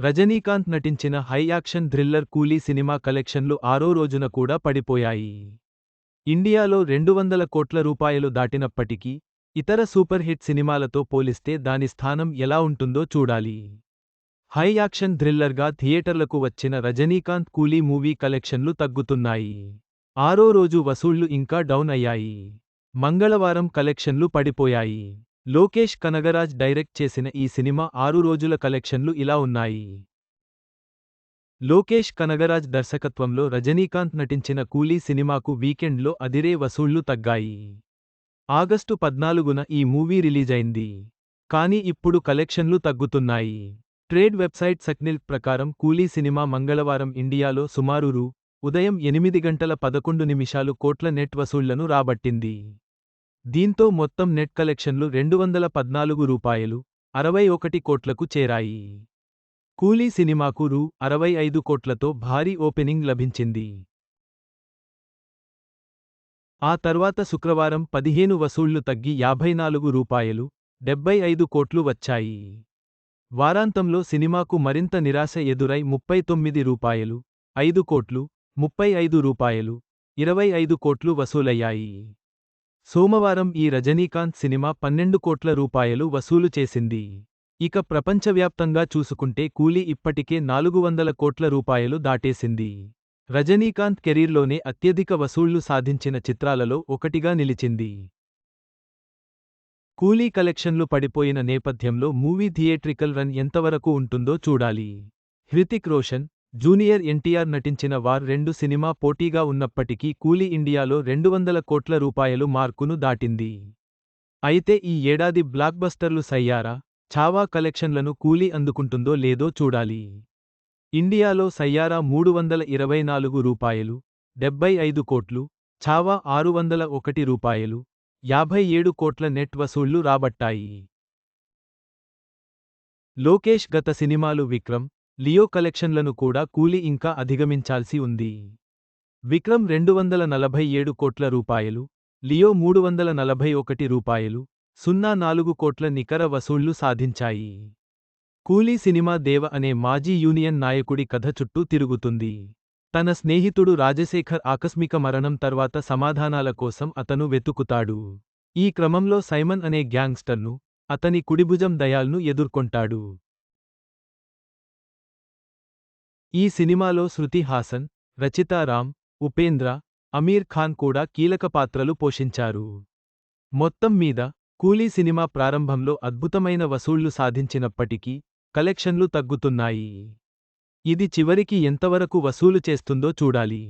రజనీకాంత్ నటించిన high action thriller Coolie సినిమా కలెక్షన్లు ఆరో రోజున కూడా పడిపోయాయి. ఇండియాలో రెండు వందల కోట్ల రూపాయలు దాటినప్పటికీ ఇతర సూపర్ హిట్ సినిమాలతో పోలిస్తే దాని స్థానం ఎలా ఉంటుందో చూడాలి. హై యాక్షన్ థ్రిల్లర్గా థియేటర్లకు వచ్చిన రజనీకాంత్ కూలీ మూవీ కలెక్షన్లు తగ్గుతున్నాయి. ఆరో రోజు వసూళ్ళు ఇంకా డౌన్ అయ్యాయి. మంగళవారం కలెక్షన్లు పడిపోయాయి. లోకేష్ కనగరాజ్ డైరెక్ట్ చేసిన ఈ సినిమా ఆరు రోజుల కలెక్షన్లు ఇలా ఉన్నాయి. లోకేష్ కనగరాజ్ దర్శకత్వంలో రజనీకాంత్ నటించిన కూలీ సినిమాకు వీకెండ్లో అదిరే వసూళ్ళు తగ్గాయి. ఆగస్టు పద్నాలుగున ఈ మూవీ రిలీజైంది. కానీ ఇప్పుడు కలెక్షన్లు తగ్గుతున్నాయి. ట్రేడ్ వెబ్సైట్ సక్నిల్ ప్రకారం కూలీ సినిమా మంగళవారం ఇండియాలో సుమారు రూ. ఉదయం ఎనిమిది గంటల పదకొండు నిమిషాలు కోట్ల నెట్ వసూళ్ళను రాబట్టింది. దీంతో మొత్తం నెట్ కలెక్షన్లు రెండు వందల పద్నాలుగు రూపాయలు అరవై ఒకటి కోట్లకు చేరాయి. కూలీ సినిమాకు రూ. అరవై ఐదు కోట్లతో భారీ ఓపెనింగ్ లభించింది. ఆ తర్వాత శుక్రవారం పదిహేను వసూళ్ళు తగ్గి యాభై నాలుగు రూపాయలు డెబ్బై ఐదు కోట్లు వచ్చాయి. వారాంతంలో సినిమాకు మరింత నిరాశ ఎదురై ముప్పై తొమ్మిది రూపాయలు ఐదు కోట్లు ముప్పై ఐదు రూపాయలు ఇరవై ఐదు కోట్లు వసూలయ్యాయి. సోమవారం ఈ రజనీకాంత్ సినిమా పన్నెండు కోట్ల రూపాయలు వసూలు చేసింది. ఇక ప్రపంచవ్యాప్తంగా చూసుకుంటే కూలీ ఇప్పటికే నాలుగు వందల కోట్ల రూపాయలు దాటేసింది. రజనీకాంత్ కెరీర్లోనే అత్యధిక వసూళ్ళు సాధించిన చిత్రాలలో ఒకటిగా నిలిచింది. కూలీ కలెక్షన్లు పడిపోయిన నేపథ్యంలో మూవీ థియేట్రికల్ రన్ ఎంతవరకు ఉంటుందో చూడాలి. హృతిక్ రోషన్ జూనియర్ ఎన్టీఆర్ నటించిన వార్ రెండు సినిమా పోటీగా ఉన్నప్పటికీ కూలీ ఇండియాలో రెండు వందల కోట్ల రూపాయలు మార్కును దాటింది. అయితే ఈ ఏడాది బ్లాక్బస్టర్లు సయ్యారా ఛావా కలెక్షన్లను కూలీ అందుకుంటుందో లేదో చూడాలి. ఇండియాలో సయ్యారా మూడు వందల ఇరవై నాలుగు రూపాయలు డెబ్బై ఐదు కోట్లు ఛావా ఆరు వందల ఒకటి రూపాయలు యాభై ఏడు కోట్ల నెట్ వసూళ్ళు రాబట్టాయి. లోకేష్ గత సినిమాలు విక్రమ్ లియో కలెక్షన్లను కూడా కూలి ఇంకా అధిగమించాల్సి ఉంది. విక్రమ్ రెండు వందల నలభై ఏడు కోట్ల రూపాయలు లియో మూడు వందల నలభై ఒకటి రూపాయలు సున్నా నాలుగు కోట్ల నికర వసూళ్ళు సాధించాయి. కూలీ సినిమా దేవ అనే మాజీ యూనియన్ నాయకుడి కథ చుట్టూ తిరుగుతుంది. తన స్నేహితుడు రాజశేఖర్ ఆకస్మిక మరణం తర్వాత సమాధానాల కోసం అతను వెతుకుతాడు. ఈ క్రమంలో సైమన్ అనే గ్యాంగ్స్టర్ను అతని కుడిభుజం దయాల్ను ఎదుర్కొంటాడు. ఈ సినిమాలో శృతి హాసన్ రచితా రామ్ ఉపేంద్ర అమీర్ ఖాన్ కూడా కీలక పాత్రలు పోషించారు. మొత్తం మీద కూలీ సినిమా ప్రారంభంలో అద్భుతమైన వసూళ్ళు సాధించినప్పటికీ కలెక్షన్లు తగ్గుతున్నాయి. ఇది చివరికి ఎంతవరకు వసూలు చేస్తుందో చూడాలి.